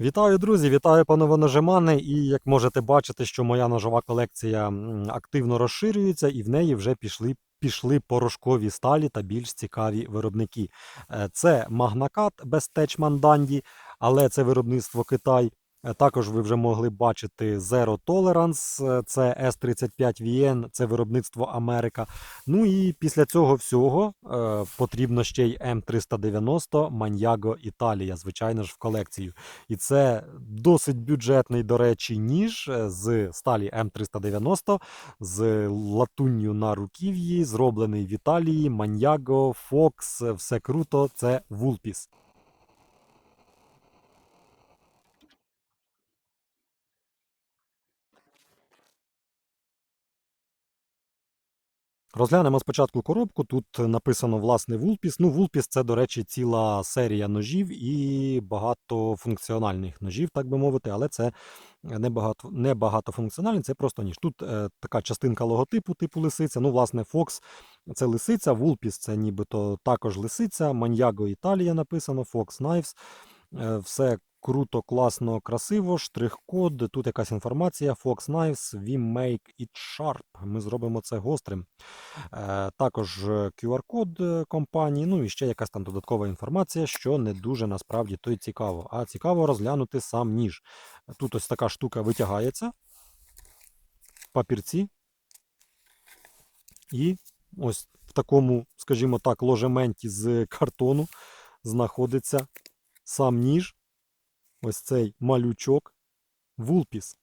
Вітаю, друзі! Вітаю, панове ножемани. І як можете бачити, що моя ножова колекція активно розширюється, і в неї вже пішли, пішли порошкові сталі та більш цікаві виробники. Е, Це Магнакат без течман Данді, але це виробництво Китай. Е, Також ви вже могли бачити Zero Tolerance, е, це S35VN, це виробництво Америка. Ну і після цього всього е, потрібно ще й М390 Маньяго Італія, звичайно ж, в колекцію. І це досить бюджетний, до речі, ніж е, з сталі М390 з латунню на руків'ї, зроблений в Італії, Маньяго, Фокс, все круто, це Вулпіс. Розглянемо спочатку коробку. Тут написано власне Вулпіс. Ну, Вулпіс це, до речі, ціла серія ножів і багатофункціональних ножів, так би мовити, але це не, багато, не багатофункціональний, це просто ніж. Тут е, така частинка логотипу, типу лисиця. Ну, власне, Fox це лисиця, Вулпіс це нібито також лисиця, Маньяго Італія написано, Fox Knives. Е, Все круто, класно, красиво. Штрих-код. Тут якась інформація. Fox Knives, we make it sharp. Ми зробимо це гострим. Е, Також е, QR-код компанії, ну і ще якась там додаткова інформація, що не дуже насправді то й цікаво. А цікаво розглянути сам ніж. Тут ось така штука витягається папірці. І ось в такому, скажімо так, ложементі з картону знаходиться сам ніж. Ось цей малючок. Вулпіс.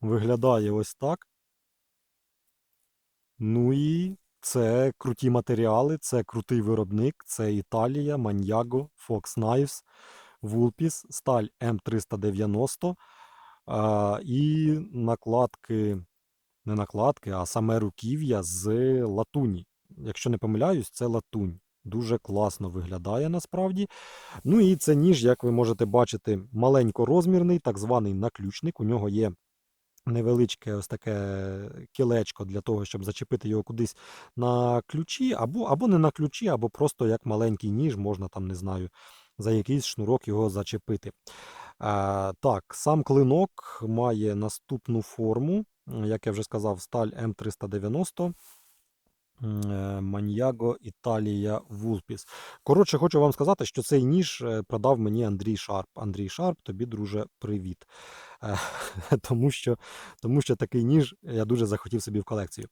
Виглядає ось так. Ну і це круті матеріали, це крутий виробник, це Італія, Маньяго, Fox Knives, Вулпіс, сталь М390 а, і накладки, не накладки, а саме руків'я з латуні. Якщо не помиляюсь, це латунь. Дуже класно виглядає насправді. Ну і це ніж, як ви можете бачити, маленькорозмірний, так званий наключник. У нього є невеличке ось таке кілечко для того, щоб зачепити його кудись на ключі, або, або не на ключі, або просто як маленький ніж, можна там, не знаю, за якийсь шнурок його зачепити. А, так, сам клинок має наступну форму, як я вже сказав, сталь М390. Маньяго Італія Вулпіс. Коротше, хочу вам сказати, що цей ніж е, продав мені Андрій Шарп. Андрій Шарп, тобі, друже, привіт. Е, Тому що, тому що такий ніж я дуже захотів собі в колекцію.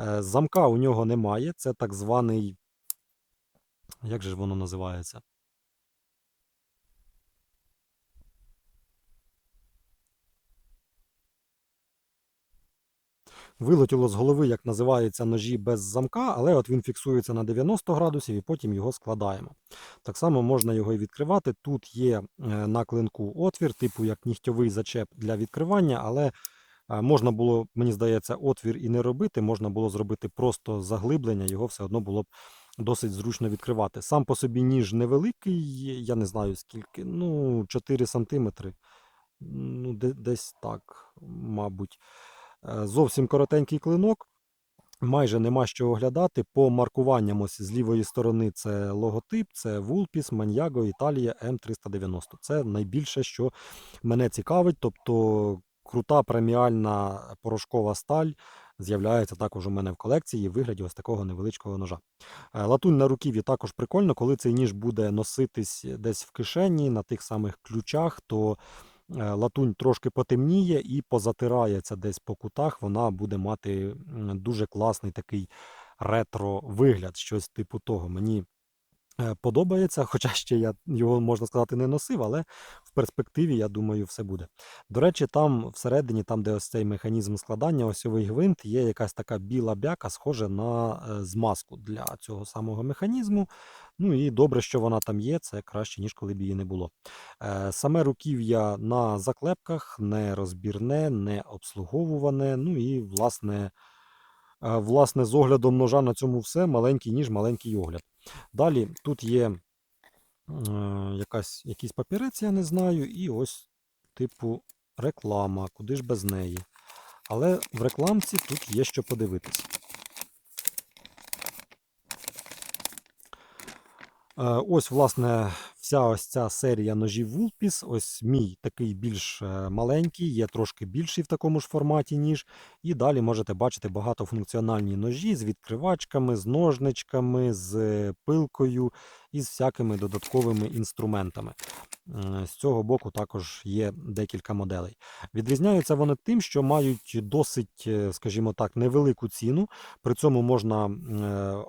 Е, Замка у нього немає. Це так званий. Як же ж воно називається? Вилетіло з голови, як називаються ножі без замка, але от він фіксується на 90 градусів і потім його складаємо. Так само можна його і відкривати. Тут є е, на клинку отвір, типу як нігтьовий зачеп для відкривання, але е, можна було, мені здається, отвір і не робити, можна було зробити просто заглиблення, його все одно було б досить зручно відкривати. Сам по собі ніж невеликий, я не знаю скільки, ну 4 сантиметри. Ну, десь так, мабуть. Е, Зовсім коротенький клинок. Майже нема що оглядати. По маркуванням ось з лівої сторони це логотип, це Вулпіс, Маньяго, Італія М390. Це найбільше, що мене цікавить. Тобто крута преміальна порошкова сталь з'являється також у мене в колекції в вигляді ось такого невеличкого ножа. Е, Латунь на руків'ї також прикольно, коли цей ніж буде носитись десь в кишені на тих самих ключах, то латунь трошки потемніє і позатирається десь по кутах, вона буде мати дуже класний такий ретро вигляд, щось типу того. Мені е, подобається, хоча ще я його, можна сказати, не носив, але в перспективі, я думаю, все буде. До речі, там всередині, там, де ось цей механізм складання, осьовий гвинт, є якась така біла бяка, схожа на е, змазку для цього самого механізму. Ну і добре, що вона там є, це краще, ніж коли б її не було. Е, Саме руків'я на заклепках не розбірне, не обслуговуване. Ну і, власне, е, власне, з оглядом ножа на цьому все. Маленький ніж, маленький огляд. Далі тут є е, якась, якийсь папірець, я не знаю, і ось, типу, реклама, куди ж без неї. Але в рекламці тут є що подивитись. Е, Ось, власне, вся ось ця серія ножів Vulpis, ось мій такий більш е, маленький, є трошки більший в такому ж форматі, ніж. І далі можете бачити багатофункціональні ножі з відкривачками, з ножничками, з е, пилкою і з всякими додатковими інструментами. З цього боку також є декілька моделей. Відрізняються вони тим, що мають досить, е, скажімо так, невелику ціну. При цьому можна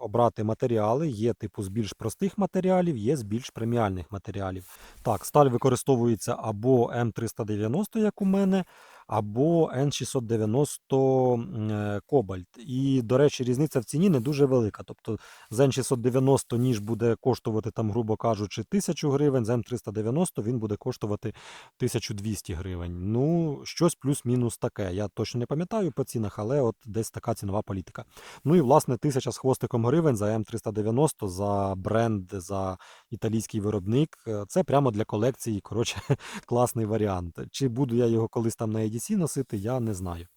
обрати матеріали. Є типу з більш простих матеріалів, є з більш преміальних матеріалів. Так, сталь використовується або М390, як у мене, або N690 е, Кобальт. І, до речі, різниця в ціні не дуже велика. Тобто з N690 ніж буде коштувати, там, грубо кажучи, 1000 гривень, з М390 він буде коштувати 1200 гривень. Ну, щось плюс-мінус таке. Я точно не пам'ятаю по цінах, але от десь така цінова політика. Ну і власне 1000 з хвостиком гривень за М390, за бренд, за італійський виробник. Е, Це прямо для колекції. Коротше, класний варіант. Чи буду я його колись там на EDC носити, я не знаю.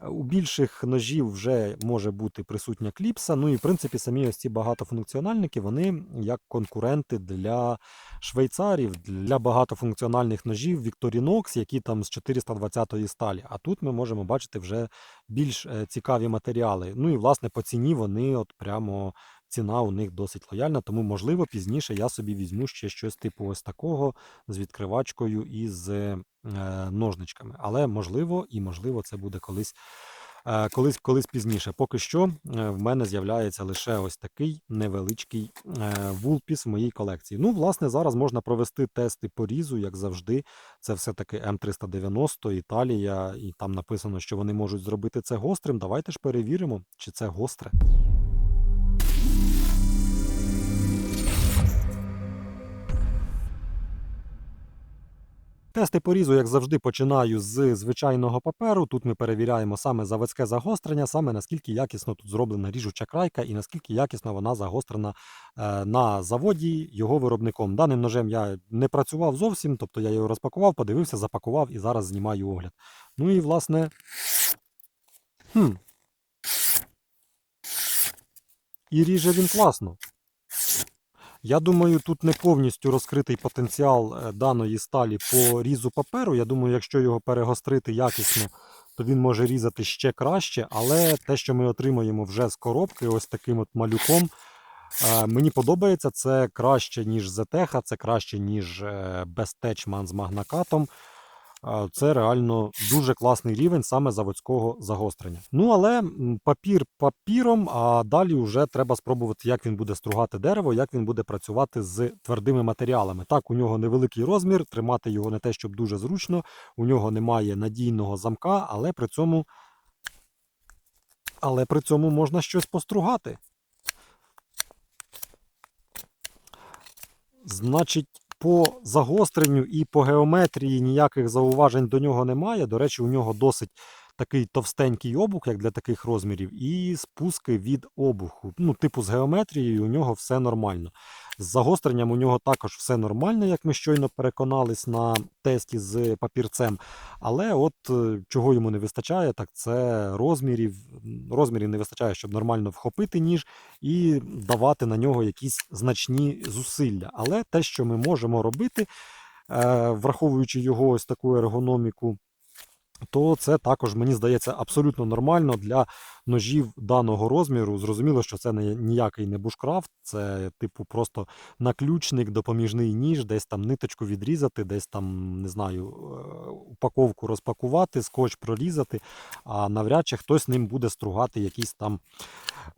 Е, У більших ножів вже може бути присутня кліпса. Ну і в принципі самі ось ці багатофункціональники, вони як конкуренти для швейцарів, для багатофункціональних ножів Victorinox, які там з 420 сталі. А тут ми можемо бачити вже більш е, цікаві матеріали. Ну і власне по ціні вони от прямо. Ціна у них досить лояльна, тому можливо пізніше я собі візьму ще щось типу ось такого з відкривачкою і з е, ножничками. Але можливо, і можливо, це буде колись, е, колись, колись пізніше. Поки що е, в мене з'являється лише ось такий невеличкий вулпіс в моїй колекції. Ну, власне, зараз можна провести тести по різу, як завжди. Це все-таки М390, Італія, і там написано, що вони можуть зробити це гострим. Давайте ж перевіримо, чи це гостре. Тести порізу, як завжди, починаю з звичайного паперу. Тут ми перевіряємо саме заводське загострення, саме наскільки якісно тут зроблена ріжуча крайка і наскільки якісно вона загострена е, на заводі його виробником. Даним ножем я не працював зовсім, тобто я його розпакував, подивився, запакував і зараз знімаю огляд. Ну і власне. Хм. І ріже він класно. Я думаю, тут не повністю розкритий потенціал е, даної сталі по різу паперу. Я думаю, якщо його перегострити якісно, то він може різати ще краще. Але те, що ми отримаємо вже з коробки, ось таким от малюком, е, мені подобається. Це краще, ніж Зетеха, це краще, ніж Безтечман з магнакатом. Це реально дуже класний рівень саме заводського загострення. Ну але папір папіром, а далі вже треба спробувати, як він буде стругати дерево, як він буде працювати з твердими матеріалами. Так, у нього невеликий розмір, тримати його не те, щоб дуже зручно. У нього немає надійного замка, але при цьому, але при цьому можна щось постругати. Значить, по загостренню і по геометрії ніяких зауважень до нього немає. До речі, у нього досить такий товстенький обух, як для таких розмірів, і спуски від обуху. Ну, типу, з геометрією у нього все нормально. З загостренням у нього також все нормально, як ми щойно переконались на тесті з папірцем. Але от е, чого йому не вистачає, так це розмірів. Розмірів не вистачає, щоб нормально вхопити ніж і давати на нього якісь значні зусилля. Але те, що ми можемо робити, е, враховуючи його ось таку ергономіку, то це також, мені здається, абсолютно нормально для ножів даного розміру. Зрозуміло, що це не ніякий не бушкрафт, це типу просто наключник, допоміжний ніж, десь там ниточку відрізати, десь там, не знаю, е, упаковку розпакувати, скотч прорізати, а навряд чи хтось ним буде стругати якісь там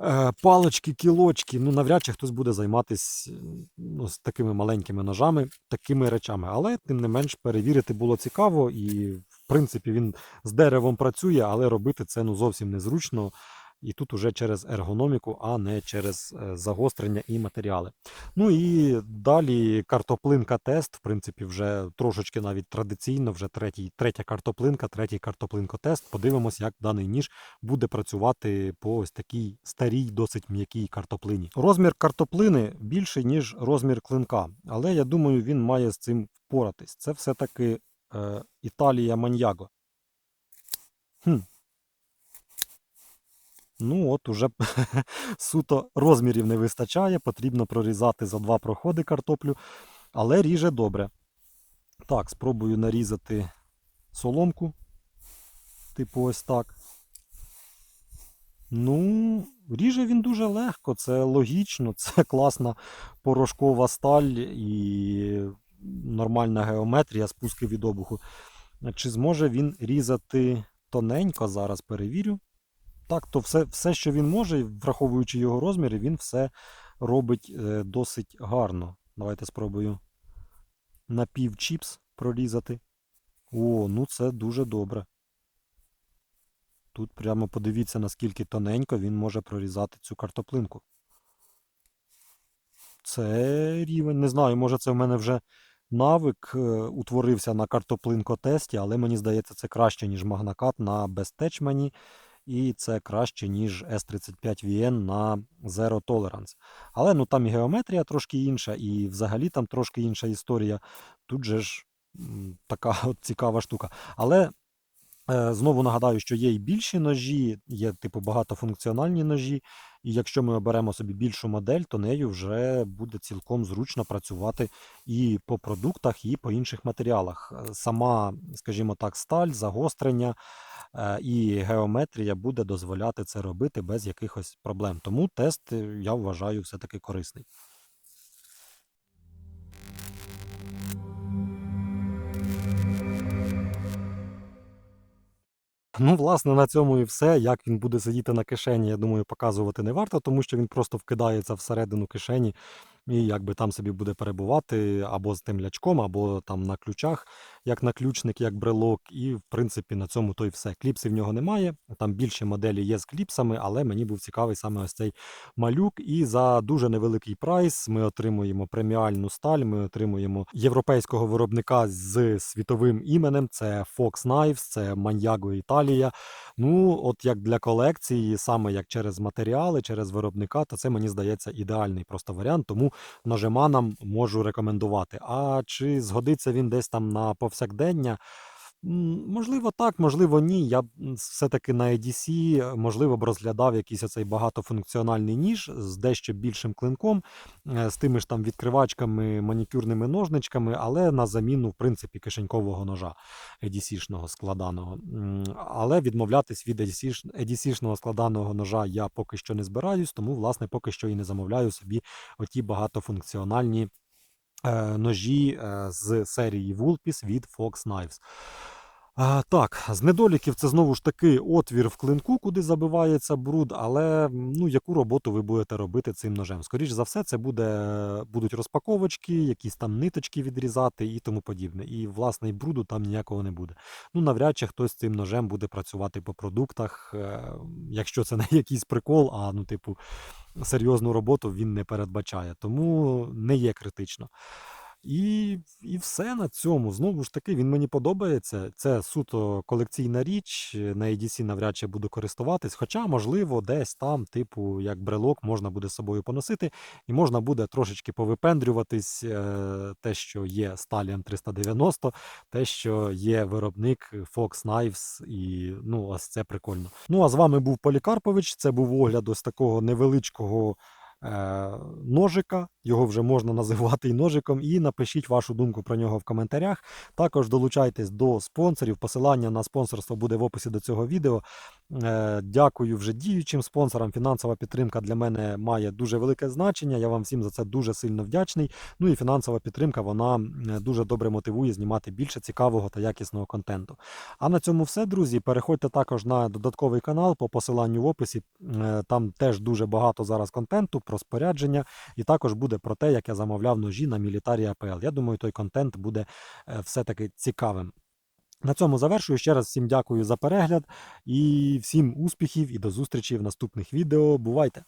е, палочки, кілочки. Ну, навряд чи хтось буде займатися ну, з такими маленькими ножами, такими речами. Але тим не менш перевірити було цікаво і. Принципі, він з деревом працює, але робити це ну, зовсім незручно. І тут уже через ергономіку, а не через е, загострення і матеріали. Ну і далі картоплинка тест, в принципі, вже трошечки навіть традиційно, вже третій, третя картоплинка, третій картоплинко-тест. Подивимось, як даний ніж буде працювати по ось такій старій, досить м'якій картоплині. Розмір картоплини більший, ніж розмір клинка, але я думаю, він має з цим впоратись. Це все-таки Італія Маньяго. Хм. Ну, от уже суто розмірів не вистачає, потрібно прорізати за два проходи картоплю. але ріже добре. Так, спробую нарізати соломку. Типу ось так. Ну, ріже він дуже легко, це логічно, це класна порошкова сталь і нормальна геометрія спуски від обуху. Чи зможе він різати тоненько? Зараз перевірю. Так, то все, все, що він може, враховуючи його розміри, він все робить е, досить гарно. Давайте спробую напівчіпс прорізати. О, ну це дуже добре. Тут прямо подивіться, наскільки тоненько він може прорізати цю картоплинку. Це рівень. Не знаю, може це в мене вже навик е, утворився на картоплинкотесті, але мені здається, це краще, ніж магнакат на безтечмані. І це краще, ніж S35VN на Zero Tolerance. Але ну там і геометрія трошки інша, і взагалі там трошки інша історія. Тут же ж така от цікава штука. Але знову нагадаю, що є і більші ножі, є типу багатофункціональні ножі. І якщо ми оберемо собі більшу модель, то нею вже буде цілком зручно працювати і по продуктах, і по інших матеріалах. Е, Сама, скажімо так, сталь, загострення е, і геометрія буде дозволяти це робити без якихось проблем. Тому тест е, я вважаю все-таки корисний. Ну, власне, на цьому і все. Як він буде сидіти на кишені, я думаю, показувати не варто, тому що він просто вкидається всередину кишені і якби там собі буде перебувати або з тим лячком, або там на ключах, як наключник, як брелок. І, в принципі, на цьому то й все. Кліпсів в нього немає. Там більше моделі є з кліпсами, але мені був цікавий саме ось цей малюк. І за дуже невеликий прайс ми отримуємо преміальну сталь, ми отримуємо європейського виробника з світовим іменем. Це Fox Knives, це Маньяго Італія. Ну, от як для колекції, саме як через матеріали, через виробника, то це мені здається ідеальний просто варіант. Тому ножеманам можу рекомендувати. А чи згодиться він десь там на повсякдення? Можливо, так, можливо, ні. Я все-таки на EDC, е, можливо, б розглядав якийсь оцей багатофункціональний ніж з дещо більшим клинком, е, з тими ж там відкривачками, манікюрними ножничками, але на заміну, в принципі, кишенькового ножа EDC-шного складаного. Але відмовлятись від EDC-ш- EDC-шного складаного ножа я поки що не збираюсь, тому, власне, поки що і не замовляю собі оті багатофункціональні ножі е, з серії Vulpes від Fox Knives. Так, з недоліків це знову ж таки отвір в клинку, куди забивається бруд, але ну, яку роботу ви будете робити цим ножем? Скоріше за все, це буде, будуть розпаковочки, якісь там ниточки відрізати і тому подібне. І, власне, і бруду там ніякого не буде. Ну, навряд чи хтось цим ножем буде працювати по продуктах, е, якщо це не якийсь прикол, а ну, типу, серйозну роботу він не передбачає. Тому не є критично. І, і все на цьому. Знову ж таки, він мені подобається. Це суто колекційна річ. На EDC навряд чи буду користуватись. Хоча, можливо, десь там, типу, як брелок, можна буде з собою поносити, і можна буде трошечки повипендрюватись. е, Те, що є Stallion 390, те, що є виробник Fox Knives, і ну, ось це прикольно. Ну а з вами був Полікарпович. Це був огляд ось такого невеличкого е, ножика. Його вже можна називати і ножиком. І напишіть вашу думку про нього в коментарях. Також долучайтесь до спонсорів. Посилання на спонсорство буде в описі до цього відео. Е, дякую вже діючим спонсорам. Фінансова підтримка для мене має дуже велике значення. Я вам всім за це дуже сильно вдячний. Ну і фінансова підтримка вона дуже добре мотивує знімати більше цікавого та якісного контенту. А на цьому все, друзі. Переходьте також на додатковий канал по посиланню в описі. Е, Там теж дуже багато зараз контенту про спорядження, і також буде про те, як я замовляв ножі на мілітарі АПЛ. Я думаю, той контент буде е, все-таки цікавим. На цьому завершую. Ще раз всім дякую за перегляд і всім успіхів і до зустрічі в наступних відео. Бувайте!